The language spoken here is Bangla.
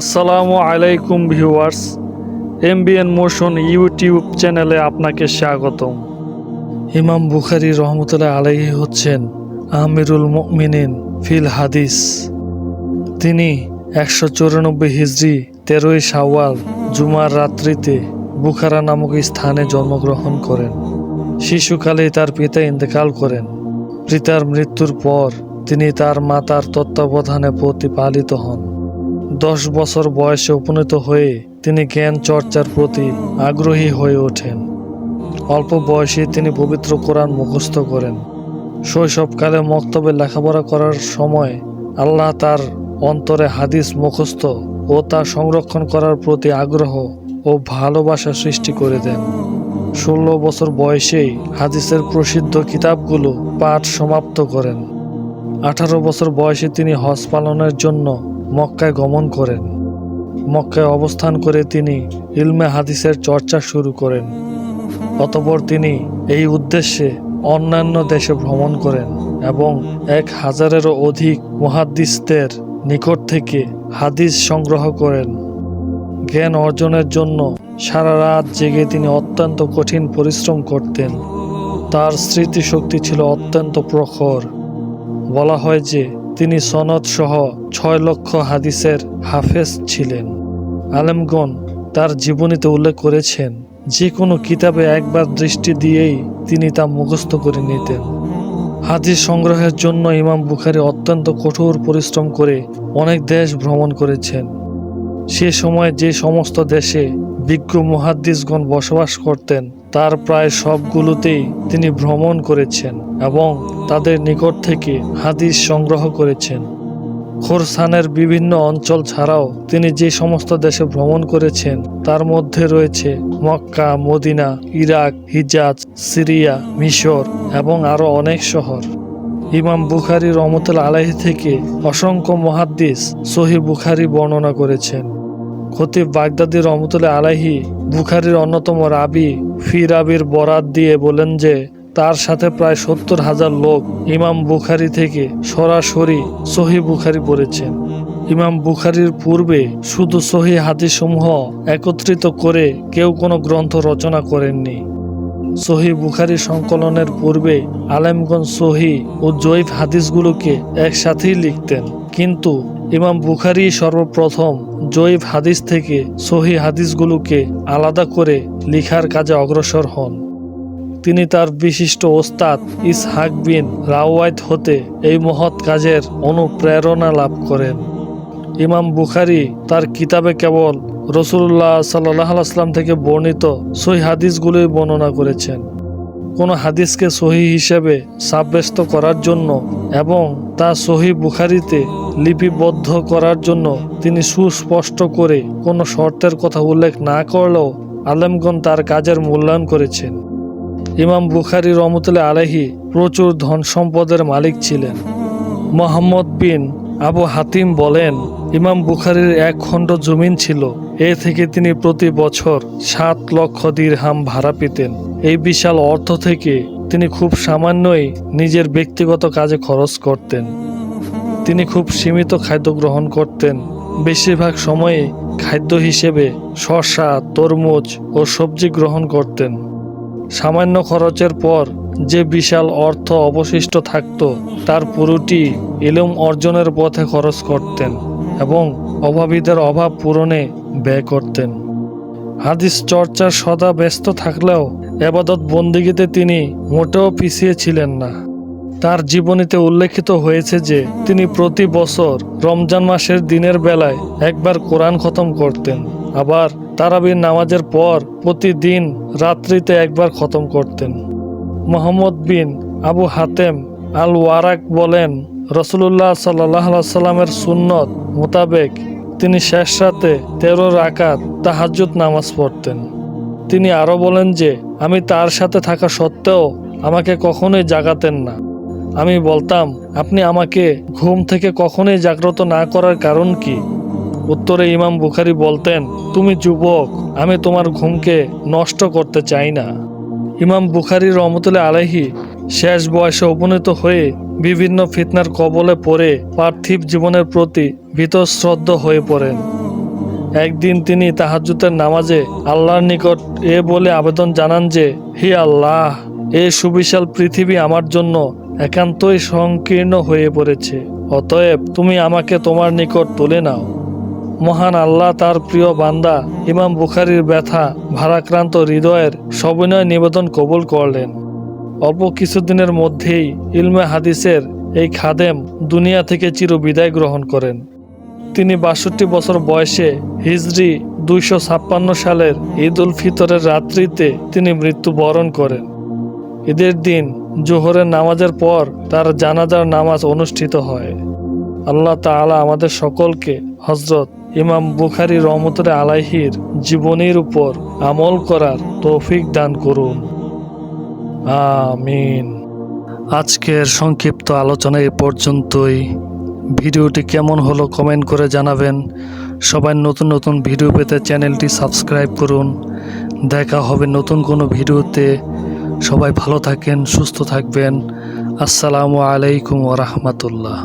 আসসালামু আলাইকুম ভিউয়ার্স, এমবিএন মোশন ইউটিউব চ্যানেলে আপনাকে স্বাগতম। ইমাম বুখারি রহমতুল্লাহ আলাইহি হচ্ছেন আমিরুল মুমিনিন ফিল হাদিস। তিনি একশো চৌরানব্বই হিজড়ি তেরোই শাওয়াল জুমার রাত্রিতে বুখারা নামক স্থানে জন্মগ্রহণ করেন। শিশুকালে তার পিতা ইন্তেকাল করেন। পিতার মৃত্যুর পর তিনি তার মাতার তত্ত্বাবধানে প্রতিপালিত হন। দশ বছর বয়সে উপনীত হয়ে তিনি জ্ঞান চর্চার প্রতি আগ্রহী হয়ে ওঠেন। অল্প বয়সে তিনি পবিত্র কোরআন মুখস্থ করেন। শৈশবকালে মক্তবে লেখাপড়া করার সময় আল্লাহ তার অন্তরে হাদিস মুখস্থ ও তা সংরক্ষণ করার প্রতি আগ্রহ ও ভালোবাসা সৃষ্টি করে দেন। ষোলো বছর বয়সেই হাদিসের প্রসিদ্ধ কিতাবগুলো পাঠ সমাপ্ত করেন। আঠারো বছর বয়সে তিনি হজ পালনের জন্য মক্কায় গমন করেন। মক্কায় অবস্থান করে তিনি ইলমে হাদিসের চর্চা শুরু করেন। অতপর তিনি এই উদ্দেশ্যে অন্যান্য দেশে ভ্রমণ করেন এবং এক হাজারেরও অধিক মহাদ্দিসদের নিকট থেকে হাদিস সংগ্রহ করেন। জ্ঞান অর্জনের জন্য সারা রাত জেগে তিনি অত্যন্ত কঠিন পরিশ্রম করতেন। তার স্মৃতিশক্তি ছিল অত্যন্ত প্রখর। বলা হয় যে তিনি সনদ সহ ছয় লক্ষ হাদিসের হাফেজ ছিলেন। আলেমগণ তার জীবনীতে উল্লেখ করেছেন যে কোনো কিতাবে একবার দৃষ্টি দিয়েই তিনি তা মুখস্থ করে নিতেন। হাদিস সংগ্রহের জন্য ইমাম বুখারি অত্যন্ত কঠোর পরিশ্রম করে অনেক দেশ ভ্রমণ করেছেন। সে সময় যে সমস্ত দেশে বিজ্ঞ মুহাদ্দিসগণ বসবাস করতেন তার প্রায় সবগুলোতেই তিনি ভ্রমণ করেছেন এবং তাদের নিকট থেকে হাদিস সংগ্রহ করেছেন। খোরসানের বিভিন্ন অঞ্চল ছাড়াও তিনি যে সমস্ত দেশে ভ্রমণ করেছেন, তার মধ্যে রয়েছে Mecca, Medina, Iraq, Hejaz, Syria, মিশর এবং আরও অনেক শহর। ইমাম বুখারি রহমতুল আলাহি থেকে অসংখ্য মহাদ্দিস সহি বুখারি বর্ণনা করেছেন। খতিব বাগদাদি রহমতুল্লাহ আলাহি বুখারির অন্যতম রাবি ফি রাবির বরাত দিয়ে বলেন যে, তার সাথে প্রায় সত্তর হাজার লোক ইমাম বুখারি থেকে সরাসরি সহি বুখারি পড়েছেন। ইমাম বুখারির পূর্বে শুধু সহি হাদিসমূহ একত্রিত করে কেউ কোনো গ্রন্থ রচনা করেননি। সহি বুখারি সংকলনের পূর্বে আলেমগঞ্জ সহি ও জৈব হাদিসগুলোকে একসাথেই লিখতেন। কিন্তু ইমাম বুখারি সর্বপ্রথম জৈব হাদিস থেকে সহি হাদিসগুলোকে আলাদা করে লিখার কাজে অগ্রসর হন। তিনি তার বিশিষ্ট ওস্তাদ ইসহাক বিন রাওয়ায়ত হতে এই মহৎ কাজের অনুপ্রেরণা লাভ করেন। ইমাম বুখারি তার কিতাবে কেবল রসুল্লাহ সাল্লাহ আসলাম থেকে বর্ণিত সহি হাদিসগুলোই বর্ণনা করেছেন। কোনো হাদিসকে সহি হিসেবে সাব্যস্ত করার জন্য এবং তা সহি বুখারিতে লিপিবদ্ধ করার জন্য তিনি সুস্পষ্ট করে কোনো শর্তের কথা উল্লেখ না করলেও আলেমগণ তার কাজের মূল্যায়ন করেছেন। ইমাম বুখারি রহমতুল্লাহ আলাহি প্রচুর ধন সম্পদের মালিক ছিলেন। মোহাম্মদ বিন আবু হাতিম বলেন, ইমাম বুখারির এক খণ্ড জমিন ছিল, এ থেকে তিনি প্রতি বছর সাত লক্ষ দিরহাম ভাড়া পেতেন। এই বিশাল অর্থ থেকে তিনি খুব সামান্যই নিজের ব্যক্তিগত কাজে খরচ করতেন। তিনি খুব সীমিত খাদ্য গ্রহণ করতেন। বেশিরভাগ সময়ে খাদ্য হিসেবে শসা, তরমুজ ও সবজি গ্রহণ করতেন। সামান্য খরচের পর যে বিশাল অর্থ অবশিষ্ট থাকত, তার পুরোটি ইলম অর্জনের পথে খরচ করতেন এবং অভাবীদের অভাব পূরণে ব্যয় করতেন। হাদিস চর্চার সদা ব্যস্ত থাকলেও এবাদত বন্দিগিতে তিনি মোটেও পিছিয়ে ছিলেন না। তার জীবনীতে উল্লেখিত হয়েছে যে, তিনি প্রতি বছর রমজান মাসের দিনের বেলায় একবার কোরআন খতম করতেন। আবার তারাবির নামাজের পর প্রতিদিন রাত্রিতে একবার খতম করতেন। মোহাম্মদ বিন আবু হাতেম আল ওয়ারাক বলেন রসুল্লাহ সাল্লাহ সাল্লামের সুন্নত মোতাবেক তিনি শেষ রাতে তেরো রাকাত তাহাজ্জুদ নামাজ পড়তেন। তিনি আরও বলেন যে, আমি তার সাথে থাকা সত্ত্বেও আমাকে কখনোই জাগাতেন না। আমি বলতাম, আপনি আমাকে ঘুম থেকে কখনোই জাগ্রত না করার কারণ কি? উত্তরে ইমাম বুখারি বলতেন, তুমি যুবক, আমি তোমার ঘুমকে নষ্ট করতে চাই না। ইমাম বুখারি রহমতুল্লাহ আলাহি শেষ বয়সে উপনীত হয়ে বিভিন্ন ফিতনার কবলে পড়ে পার্থিব জীবনের প্রতি ভীতশ্রদ্ধ হয়ে পড়েন। একদিন তিনি তাহাজ্জুদের নামাজে আল্লাহর নিকট এ বলে আবেদন জানান যে, হে আল্লাহ, এ সুবিশাল পৃথিবী আমার জন্য একান্তই সংকীর্ণ হয়ে পড়েছে। অতএব তুমি আমাকে তোমার নিকট তুলে নাও। মহান আল্লাহ তার প্রিয় বান্দা ইমাম বুখারির ব্যথা, ভারাক্রান্ত হৃদয়ের সবিনয় নিবেদন কবুল করলেন। অল্প কিছুদিনের মধ্যেই ইলমে হাদিসের এই খাদেম দুনিয়া থেকে চির বিদায় গ্রহণ করেন। তিনি বাষট্টি বছর বয়সে হিজরি দুইশো ছাপ্পান্ন সালের ঈদ উল ফিতরের রাত্রিতে তিনি মৃত্যুবরণ করেন। ঈদের দিন জোহরের নামাজের পর তার জানাজার নামাজ অনুষ্ঠিত হয়। আল্লাহ তাআলা আমাদের সকলকে হজরত ইমাম বুখারি রহমতুল আলাইহির জীবনীর উপর আমল করার তৌফিক দান করুন। আমিন। আজকের সংক্ষিপ্ত আলোচনা এ পর্যন্তই। ভিডিওটি কেমন হলো কমেন্ট করে জানাবেন। সবাই নতুন নতুন ভিডিও পেতে চ্যানেলটি সাবস্ক্রাইব করুন। দেখা হবে নতুন কোনো ভিডিওতে। সবাই ভালো থাকেন সুস্থ থাকবেন। আসসালামু আলাইকুম ওরহমতুল্লাহ